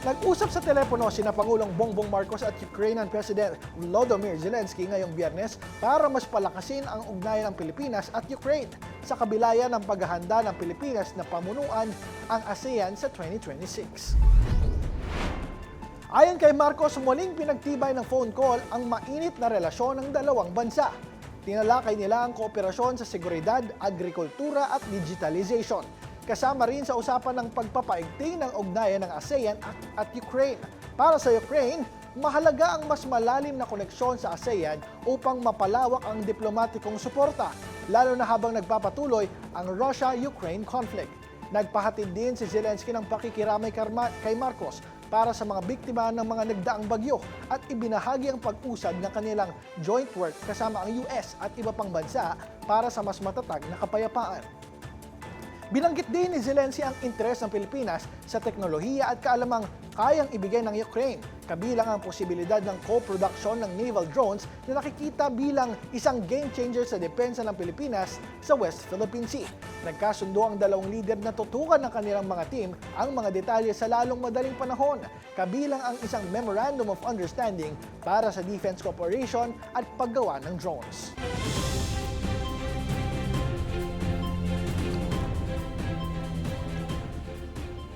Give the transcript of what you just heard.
Nag-usap sa telepono sina Pangulong Bongbong Marcos at Ukrainian President Volodymyr Zelensky ngayong biyernes para mas palakasin ang ugnayan ng Pilipinas at Ukraine sa kabilayan ng paghahanda ng Pilipinas na pamunuan ang ASEAN sa 2026. Ayon kay Marcos, muling pinagtibay ng phone call ang mainit na relasyon ng dalawang bansa. Tinalakay nila ang kooperasyon sa seguridad, agrikultura at digitalization. Kasama rin sa usapan ng pagpapaigting ng ugnayan ng ASEAN at, Ukraine. Para sa Ukraine, mahalaga ang mas malalim na koneksyon sa ASEAN upang mapalawak ang diplomatikong suporta, lalo na habang nagpapatuloy ang Russia-Ukraine conflict. Nagpahatid din si Zelensky ng pakikiramay kay Marcos para sa mga biktima ng mga nagdaang bagyo at ibinahagi ang pag-usad ng kanilang joint work kasama ang US at iba pang bansa para sa mas matatag na kapayapaan. Binanggit din ni Zelensky ang interes ng Pilipinas sa teknolohiya at kaalamang kayang ibigay ng Ukraine, kabilang ang posibilidad ng co-production ng naval drones na nakikita bilang isang game changer sa depensa ng Pilipinas sa West Philippine Sea. Nagkasundo ang dalawang leader na tutukan ng kanilang mga team ang mga detalye sa lalong madaling panahon, kabilang ang isang Memorandum of Understanding para sa defense cooperation at paggawa ng drones.